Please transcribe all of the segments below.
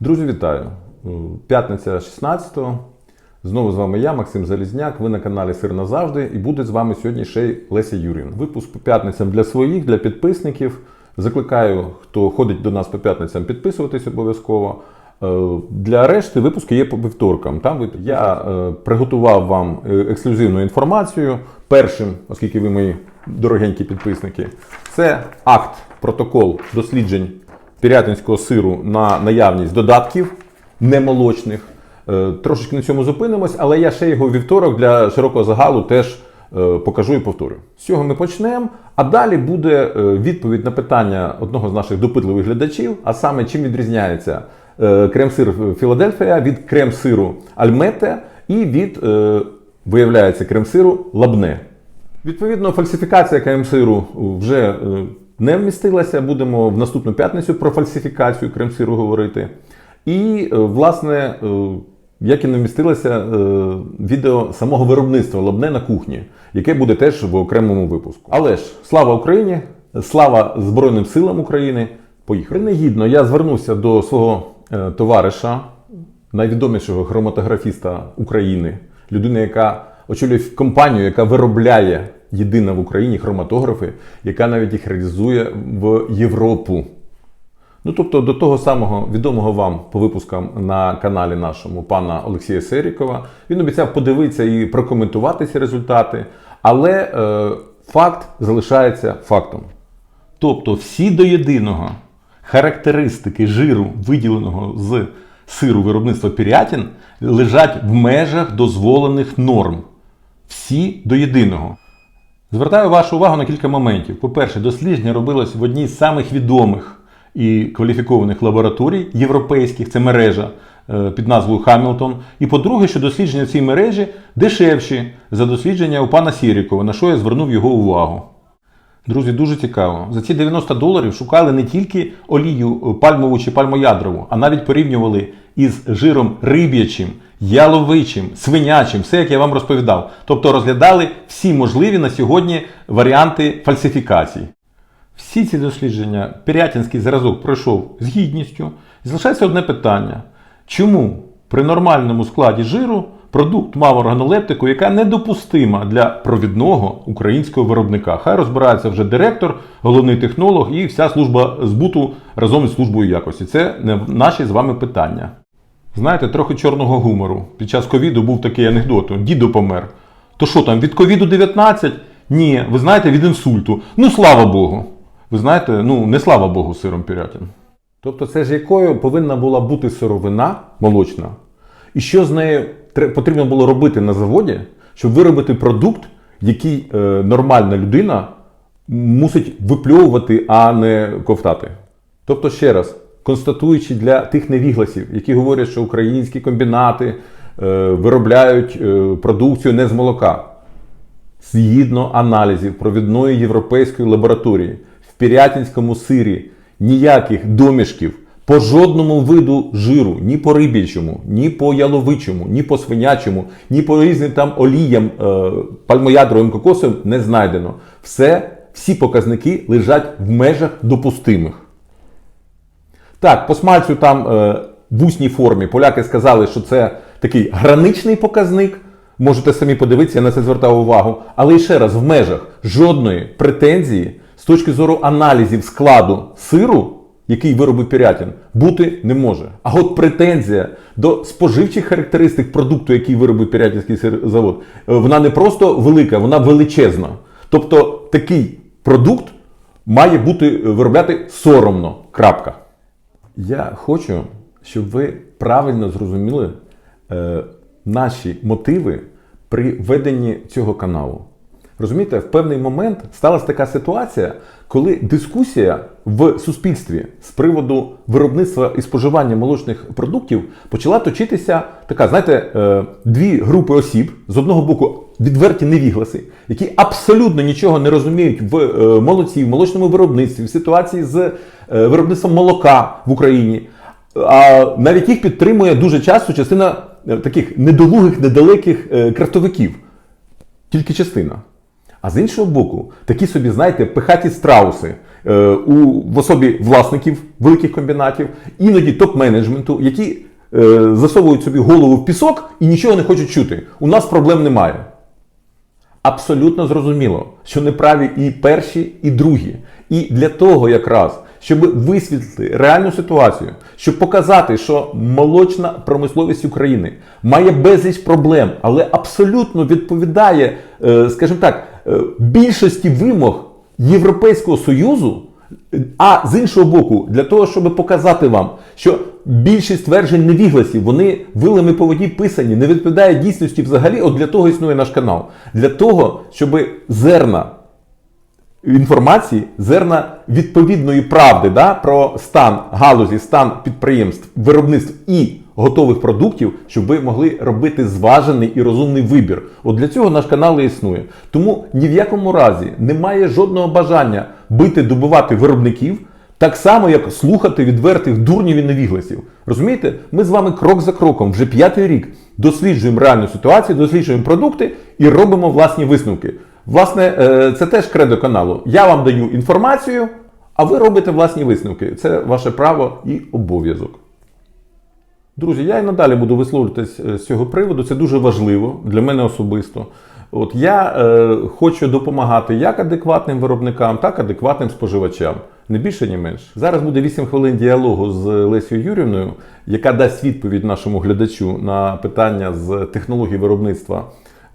Друзі, вітаю! П'ятниця 16-го. Знову з вами я, Максим Залізняк. Ви на каналі Сир назавжди. І буде з вами сьогодні ще й Леся Юрівна. Випуск по п'ятницям для своїх, для підписників. Закликаю, хто ходить до нас по п'ятницям, підписуватись обов'язково. Е, Для решти випуски є по вівторкам. Там ви- я е, приготував вам е, ексклюзивну інформацію. Першим, оскільки ви мої дорогенькі підписники, це акт, протокол досліджень пірятинського сиру на наявність додатків немолочних. Е, Трошечки на цьому зупинимось, але я ще його вівторок для широкого загалу теж е, покажу і повторю. З цього ми почнемо, а далі буде е, відповідь на питання одного з наших допитливих глядачів, а саме чим відрізняється крем-сир Філадельфія від крем-сиру Альмете і від, виявляється, крем-сиру Лабне. Відповідно, фальсифікація крем-сиру вже не вмістилася. Будемо в наступну п'ятницю про фальсифікацію крем-сиру говорити. І, е, власне, е, як і не вмістилося е, відео самого виробництва лабне на кухні, яке буде теж в окремому випуску. Але ж слава Україні! Слава Збройним силам України! Поїхали. Принагідно я звернувся до свого товариша, найвідомішого хроматографіста України, людини, яка очолює компанію, яка виробляє єдина в Україні хроматографи, яка навіть їх реалізує в Європу. Ну, тобто до того самого відомого вам по випускам на каналі нашому пана Олексія Серікова. Він обіцяв подивитися і прокоментувати ці результати, але е, факт залишається фактом. Тобто, всі до єдиного характеристики жиру, виділеного з сиру виробництва Пірятін, лежать в межах дозволених норм. Всі до єдиного. Звертаю вашу увагу на кілька моментів. По-перше, дослідження робилось в одній з самих відомих і кваліфікованих лабораторій європейських, це мережа е, під назвою Хамілтон. І по-друге, що дослідження в цій мережі дешевші за дослідження у пана Сірікова, на що я звернув його увагу. Друзі, дуже цікаво. За ці 90 доларів шукали не тільки олію пальмову чи пальмоядрову, а навіть порівнювали із жиром риб'ячим, яловичим, свинячим, все як я вам розповідав. Тобто розглядали всі можливі на сьогодні варіанти фальсифікацій. Всі ці дослідження Пірятінський зразок пройшов з гідністю. І залишається одне питання: чому при нормальному складі жиру продукт мав органолептику, яка недопустима для провідного українського виробника? Хай розбирається вже директор, головний технолог і вся служба збуту разом із службою якості. Це не наші з вами питання. Знаєте, трохи чорного гумору. Під час ковіду був такий анекдот: дідо помер. То що там, від ковіду 19? Ні, ви знаєте, від інсульту. Ну слава Богу. Ви знаєте, ну не слава Богу, сиром Пірятін. Тобто, це ж якою повинна була бути сировина молочна, і що з нею потрібно було робити на заводі, щоб виробити продукт, який е, нормальна людина мусить випльовувати, а не ковтати. Тобто, ще раз, констатуючи для тих невігласів, які говорять, що українські комбінати е, виробляють е, продукцію не з молока. Згідно аналізів провідної європейської лабораторії, в пірятінському сирі ніяких домішків по жодному виду жиру, ні по риб'ячому, ні по яловичому, ні по свинячому, ні по різним там оліям е, пальмоядровим кокосовим не знайдено. Все, всі показники лежать в межах допустимих. Так, по смальцю там е, в усній формі поляки сказали, що це такий граничний показник. Можете самі подивитися, я на це звертав увагу. Але і ще раз, в межах жодної претензії з точки зору аналізів складу сиру, який виробив Пірятін, бути не може. А от претензія до споживчих характеристик продукту, який виробив Пірятінський завод, е, вона не просто велика, вона величезна. Тобто такий продукт має бути е, виробляти соромно. Крапка. Я хочу, щоб ви правильно зрозуміли е, наші мотиви при веденні цього каналу. Розумієте, в певний момент сталася така ситуація, коли дискусія в суспільстві з приводу виробництва і споживання молочних продуктів почала точитися така, знаєте, е, дві групи осіб з одного боку відверті невігласи, які абсолютно нічого не розуміють в е, молоці, в молочному виробництві, в ситуації з е, виробництвом молока в Україні. А навіть їх підтримує дуже часто частина таких недолугих, недалеких крафтовиків. Тільки частина. А з іншого боку, такі собі, знаєте, пихаті страуси, е, у, в особі власників великих комбінатів, іноді топ-менеджменту, які е, засовують собі голову в пісок і нічого не хочуть чути. У нас проблем немає. Абсолютно зрозуміло, що неправі і перші, і другі. І для того якраз, щоб висвітлити реальну ситуацію, щоб показати, що молочна промисловість України має безліч проблем, але абсолютно відповідає, е, скажімо так, е, більшості вимог Європейського Союзу. А з іншого боку, для того, щоб показати вам, що більшість тверджень невігласів, вони вилами по воді писані, не відповідають дійсності взагалі, от для того існує наш канал. Для того, щоб зерна інформації, зерна відповідної правди да, про стан галузі, стан підприємств, виробництв і готових продуктів, щоб ви могли робити зважений і розумний вибір. От для цього наш канал і існує. Тому ні в якому разі немає жодного бажання бити, добивати виробників. Так само, як слухати відвертих дурнів і невігласів. Розумієте, ми з вами крок за кроком, вже п'ятий рік досліджуємо реальну ситуацію, досліджуємо продукти і робимо власні висновки. Власне, е, це теж кредо каналу. Я вам даю інформацію, а ви робите власні висновки. Це ваше право і обов'язок. Друзі, я і надалі буду висловлюватись е, з цього приводу. Це дуже важливо для мене особисто. От я е, хочу допомагати як адекватним виробникам, так і адекватним споживачам. Не більше, ні менше. Зараз буде 8 хвилин діалогу з Лесією Юрівною, яка дасть відповідь нашому глядачу на питання з технологій виробництва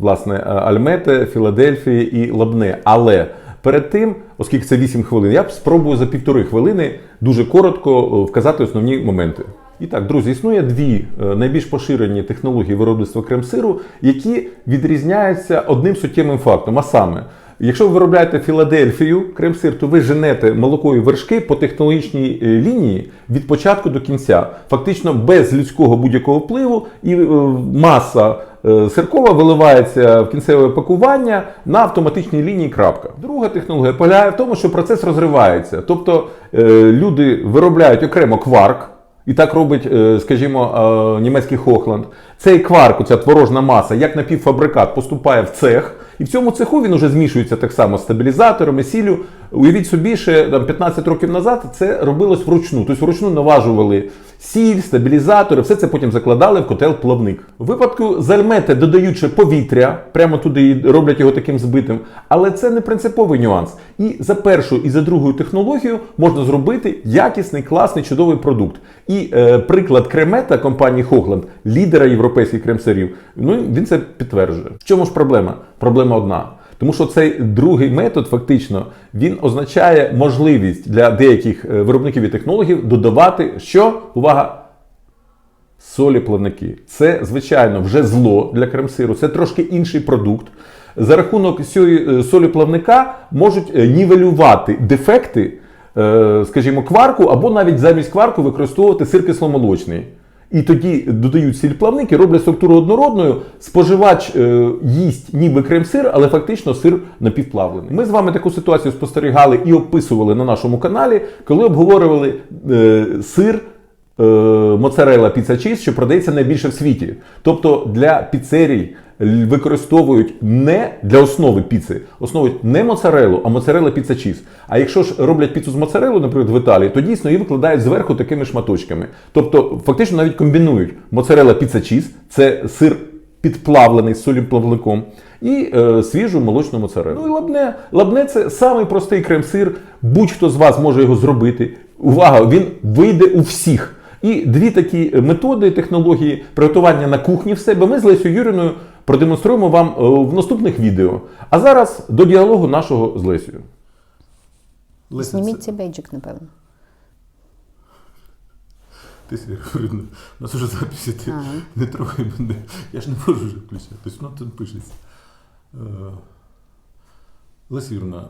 власне е, Альмети, Філадельфії і Лабне. Але перед тим, оскільки це 8 хвилин, я спробую за півтори хвилини дуже коротко е, вказати основні моменти. І так, друзі, існує дві е, найбільш поширені технології виробництва крем-сиру, які відрізняються одним суттєвим фактом. А саме, якщо ви виробляєте Філадельфію крем-сир, то ви женете молоко і вершки по технологічній лінії від початку до кінця, фактично без людського будь-якого впливу, і маса сиркова виливається в кінцеве пакування на автоматичній лінії. Крапка. Друга технологія полягає в тому, що процес розривається. Тобто е, люди виробляють окремо кварк. І так робить, е, скажімо, е, німецький Хохланд. Цей кварк, ця творожна маса, як напівфабрикат, поступає в цех. І в цьому цеху він уже змішується так само з стабілізаторами, сіллю. Уявіть собі, ще там, 15 років назад це робилось вручну. Тобто вручну наважували сіль, стабілізатори, все це потім закладали в котел плавник. У випадку з альмети додають ще повітря, прямо туди роблять його таким збитим. Але це не принциповий нюанс. І за першу, і за другою технологією можна зробити якісний, класний, чудовий продукт. І е, приклад кремета компанії Хохланд, лідера європейських кремсарів, ну він це підтверджує. В чому ж проблема? Проблема одна. Тому що цей другий метод, фактично, він означає можливість для деяких е, виробників і технологів додавати, що увага, солі плавники. Це, звичайно, вже зло для кремсиру, це трошки інший продукт. За рахунок цієї е, солі плавника можуть е, нівелювати дефекти, скажімо, кварку, або навіть замість кварку використовувати сир кисломолочний. І тоді додають сільплавники, роблять структуру однородною. Споживач е, їсть ніби крем-сир, але фактично сир напівплавлений. Ми з вами таку ситуацію спостерігали і описували на нашому каналі, коли обговорювали е, сир моцарелла піца чіз, що продається найбільше в світі. Тобто для піцерій використовують не для основи піци, основують не моцарелу, а моцарелла піца чіз. А якщо ж роблять піцу з моцареллою, наприклад, в Італії, то дійсно її викладають зверху такими шматочками. Тобто, фактично навіть комбінують моцарелла піца чіз, це сир підплавлений з солім плавником. І е, свіжу молочну моцарелу. Ну і лабне. Лабне це самий простий крем-сир. Будь-хто з вас може його зробити. Увага, він вийде у всіх. І дві такі методи, технології приготування на кухні в себе ми з Лесією Юріною продемонструємо вам е, в наступних відео. А зараз до діалогу нашого з Лесією. Леся, Зніміть цей бейджик, напевно. Ти говорю, у нас уже записи, ти Ага. не трогай мене. Я ж не можу вже включати. Тобто воно там пишеться. Е, Леся Юрівна,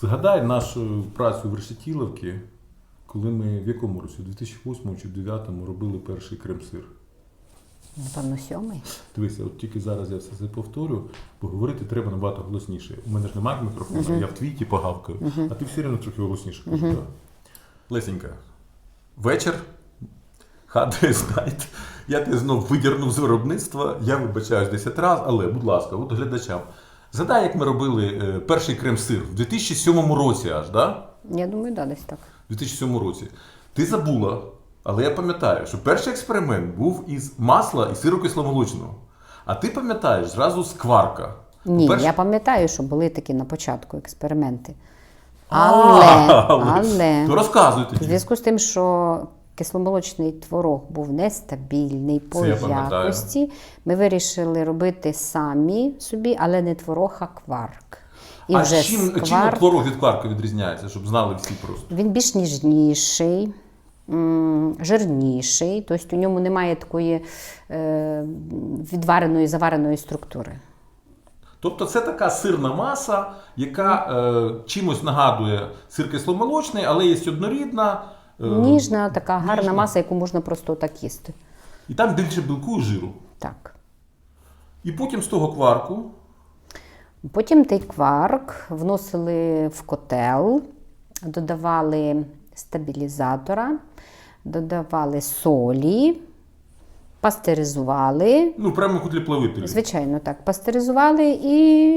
згадай нашу працю в Решетіловці, коли ми в якому році? У 2008 чи 2009 робили перший крем-сир. Напевно, сьомий. Дивися, от тільки зараз я все це повторю, бо говорити треба набагато голосніше. У мене ж немає мікрофону, я в твіті погавкаю, а ти все одно трохи голосніше. кажеш, да. Лесенька, вечір, хата знайт. Я тебе знов видірнув з виробництва, я вибачаюсь 10 разів, але, будь ласка, от глядачам. Згадай, як ми робили е, перший крем-сир в 2007 році аж, да? Я думаю, да, десь так. У 2007 році. Ти забула, але я пам'ятаю, що перший експеримент був із масла і сиру кисломолочного. А ти пам'ятаєш зразу з кварка. Ні, По-перше- я пам'ятаю, що були такі на початку експерименти. Але, але- але То розказуй в зв'язку з тим, що кисломолочний творог був нестабільний по Це якості, ми вирішили робити самі собі, але не творог, а кварк. І а вже чим, з чим творог від кварка відрізняється, щоб знали всі просто? Він більш ніжніший, жирніший, тобто у ньому немає такої е, відвареної, завареної структури. Тобто це така сирна маса, яка е, чимось нагадує сир кисломолочний, але є однорідна. е, Ніжна, така гарна ніжна. маса, яку можна просто так їсти. І там більше білку і жиру. Так. І потім з того кварку Потім той кварк вносили в котел, додавали стабілізатора, додавали солі, пастеризували. Ну, прямо як у тепловителі. Звичайно, так, пастеризували і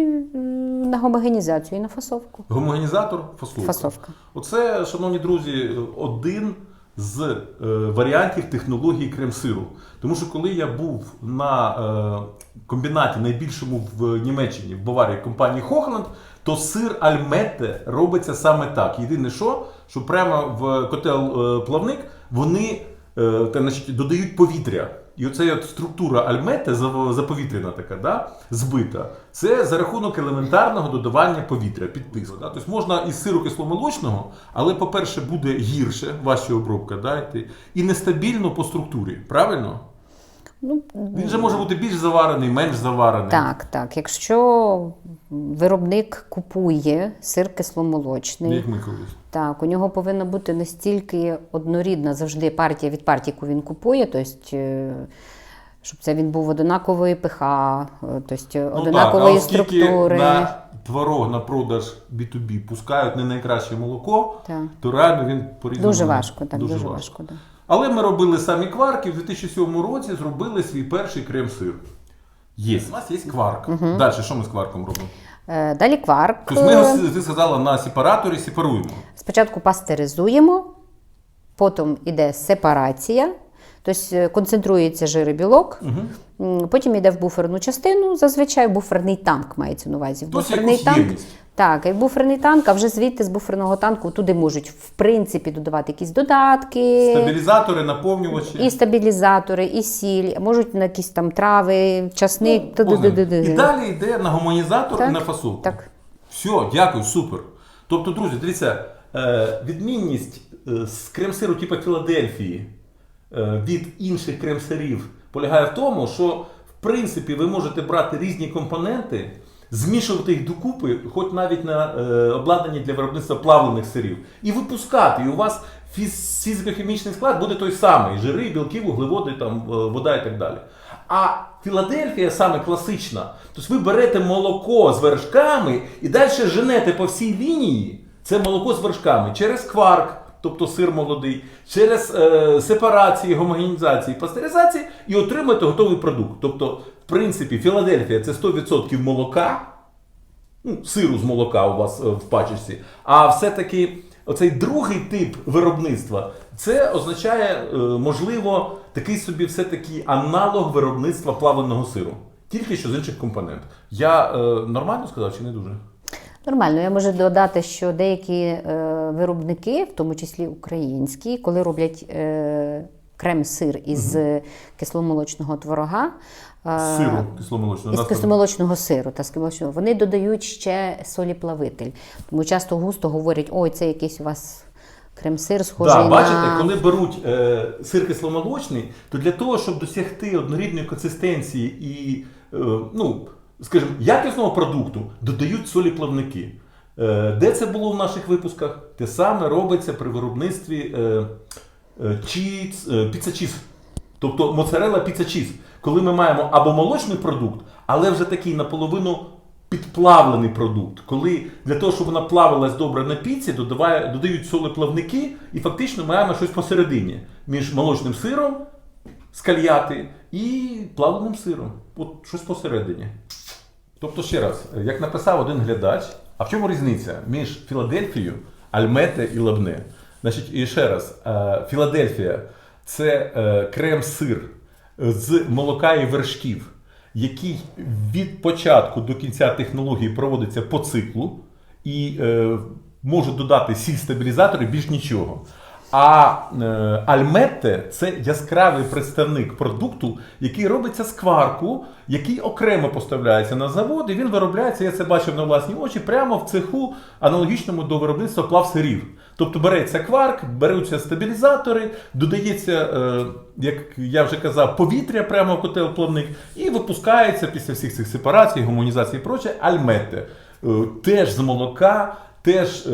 на гомогенізацію, і на фасовку. Гомогенізатор, фасовка. Фасовка. Оце, шановні друзі, один з е, варіантів технології крем-сиру. Тому що коли я був на е, комбінаті найбільшому в Німеччині, в Баварії компанії Хохланд, то сир Альмете робиться саме так. Єдине, що, що прямо в котел е, плавник вони е, та, значить, додають повітря. І оця от структура альмети зав- заповітряна така, да, збита, це за рахунок елементарного додавання повітря під тиском. Да? Тобто можна із сиру кисломолочного, але, по-перше, буде гірше ваша обробка, да, і нестабільно по структурі. Правильно? Ну, Він же може бути більш заварений, менш заварений. так, так. Якщо виробник купує сир кисломолочний, Як ми колись. Так, у нього повинна бути настільки однорідна завжди партія від партії, яку він купує, тобто, е, щоб це він був однакової ПХ, е, тобто Ну, однакової так, а оскільки структури. на творог на продаж B2B пускають не найкраще молоко, Так. то реально він по-різному. Дуже важко, так, дуже, важко. да. Але ми робили самі кварки. В 2007 році зробили свій перший крем-сир. Є. У нас є кварк. Далі, що ми з кварком робимо? Е, Далі кварк. Тобто ми його, Е, ти сказала, на сепараторі сепаруємо. Спочатку пастеризуємо, потім йде сепарація, тобто концентрується жир і білок, М, потім йде в буферну частину, зазвичай буферний танк мається на увазі. В Тобто буферний танк, ємність. Так, і буферний танк, а вже звідти з буферного танку туди можуть в принципі додавати якісь додатки. Стабілізатори, наповнювачі. І стабілізатори, і сіль, можуть на якісь там трави, часник. Ну. І далі йде на гомонізатор Так, і на фасовку. так. Все, дякую, супер. Тобто, друзі, дивіться, е, відмінність е, з крем-сиру типу Філадельфії е, від інших крем-сирів полягає в тому, що в принципі ви можете брати різні компоненти, змішувати їх докупи, хоч навіть на е, обладнанні для виробництва плавлених сирів, і випускати. І у вас фіз- фізико-хімічний склад буде той самий: жири, білки, вуглеводи, там, е, вода і так далі. А Філадельфія саме класична. Тобто ви берете молоко з вершками і далі женете по всій лінії це молоко з вершками через кварк, тобто сир молодий, через е, сепарації, гомогенізації, пастеризації і отримуєте готовий продукт. Тобто, в принципі, Філадельфія це 100% молока, ну, сиру з молока у вас е, в пачечці. А все-таки оцей другий тип виробництва це означає, е, можливо, такий собі все-таки аналог виробництва плавленого сиру. Тільки що з інших компонентів. Я е, нормально сказав чи не дуже? Нормально, я можу додати, що деякі е, виробники, в тому числі українські, коли роблять е, крем-сир із кисломолочного творога, е, Сиру кисломолочного. із кисломолочного сиру та з кисломолочного, вони додають ще солі-плавитель. Тому часто густо говорять, ой, це якийсь у вас крем-сир схожий Да, на... бачите, коли беруть е, сир кисломолочний, то для того, щоб досягти однорідної консистенції і, е, ну, скажімо, якісного продукту, додають солі плавники. Е, де це було в наших випусках? Те саме робиться при виробництві е, е, е, піца-чіз. Тобто моцарелла піца-чіз. Коли ми маємо або молочний продукт, але вже такий наполовину підплавлений продукт. Коли для того, щоб вона плавилась добре на піці, додаває, додають солеплавники, і фактично маємо щось посередині між молочним сиром з кальяти і плавленим сиром. От щось посередині. Тобто, ще раз, як написав один глядач, а в чому різниця між Філадельфією альмете і лабне. Значить, і ще раз, е, Філадельфія це е, крем-сир з молока і вершків, який від початку до кінця технології проводиться по циклу і е, може додати сіль стабілізатори більш нічого. А е, альметте це яскравий представник продукту, який робиться з кварку, який окремо поставляється на завод, і він виробляється, я це бачив на власні очі, прямо в цеху, аналогічному до виробництва плавсирів. Тобто береться кварк, беруться стабілізатори, додається, е, як я вже казав, повітря прямо в котел плавник, і випускається після всіх цих сепарацій, гомонізації і проче, альметте. Е, теж з молока, теж е,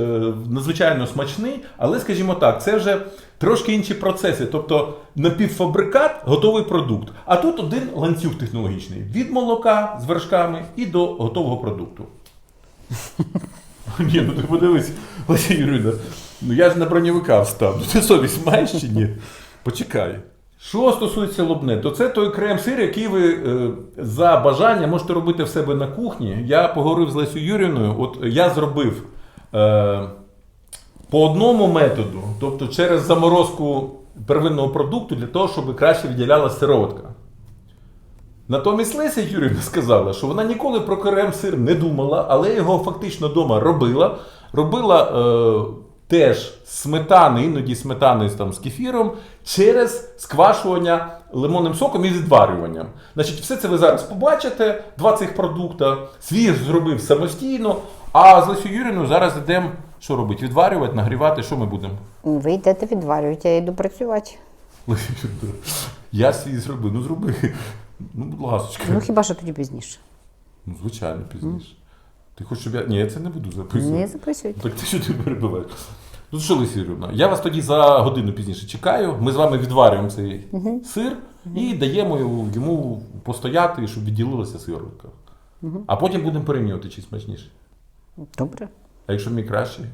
надзвичайно смачний, але, скажімо так, це вже трошки інші процеси. Тобто напівфабрикат, готовий продукт. А тут один ланцюг технологічний від молока з вершками і до готового продукту. Ні, ну ти подивись, Леся Юрійовна, ну я ж на броньовика встав. Ну ти совість маєш чи ні? Почекай. Що стосується лобне, то це той крем-сир, який ви е, за бажання можете робити в себе на кухні. Я поговорив з Лесю Юрівною, от я зробив по одному методу, тобто через заморозку первинного продукту для того, щоб краще відділяла сироватка. Натомість Леся Юрівна сказала, що вона ніколи про крем-сир не думала, але його фактично вдома робила. Робила е, теж сметани, іноді сметани там, з кефіром, через сквашування лимонним соком і відварюванням. Значить, все це ви зараз побачите, два цих продукта. Свій зробив самостійно, а з Лесю Юрівною зараз йдемо, що робити? Відварювати, нагрівати, що ми будемо? Ви йдете відварювати, я йду працювати. Я свій зробив, ну зроби. Ну, будь ласка. Ну хіба що тоді пізніше? Ну, звичайно, пізніше. Ти хочеш, щоб я. Ні, я це не буду записувати. Не записуйте. Так ти що ти перебиваєш? Ну що, Лесі Юрівна, я вас тоді за годину пізніше чекаю. Ми з вами відварюємо цей сир і даємо йому, йому постояти, щоб відділилася сироватка. А потім будемо порівнювати, чи смачніше. Добре. А якщо мій кращий?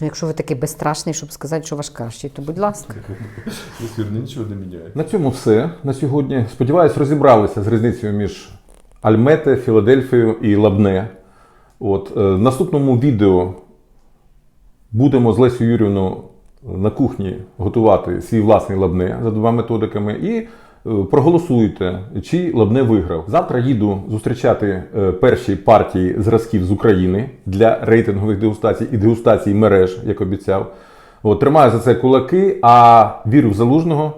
Ну, якщо ви такий безстрашний, щоб сказати, що ваш кращий, то будь ласка. Нічого не міняє. На цьому все на сьогодні. Сподіваюсь, розібралися з різницею між Альмете, Філадельфією і Лабне. От, е, в наступному відео будемо з Лесю Юрівною на кухні готувати свій власний лабне за двома методиками і проголосуйте, чи лабне виграв. Завтра їду зустрічати е, перші партії зразків з України для рейтингових дегустацій і дегустацій мереж, як обіцяв. От, тримаю за це кулаки, а вірю в залужного.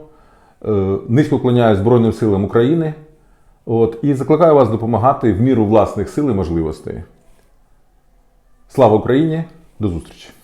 Е, Низько вклоняю Збройним силам України. От, і закликаю вас допомагати в міру власних сил і можливостей. Слава Україні! До зустрічі!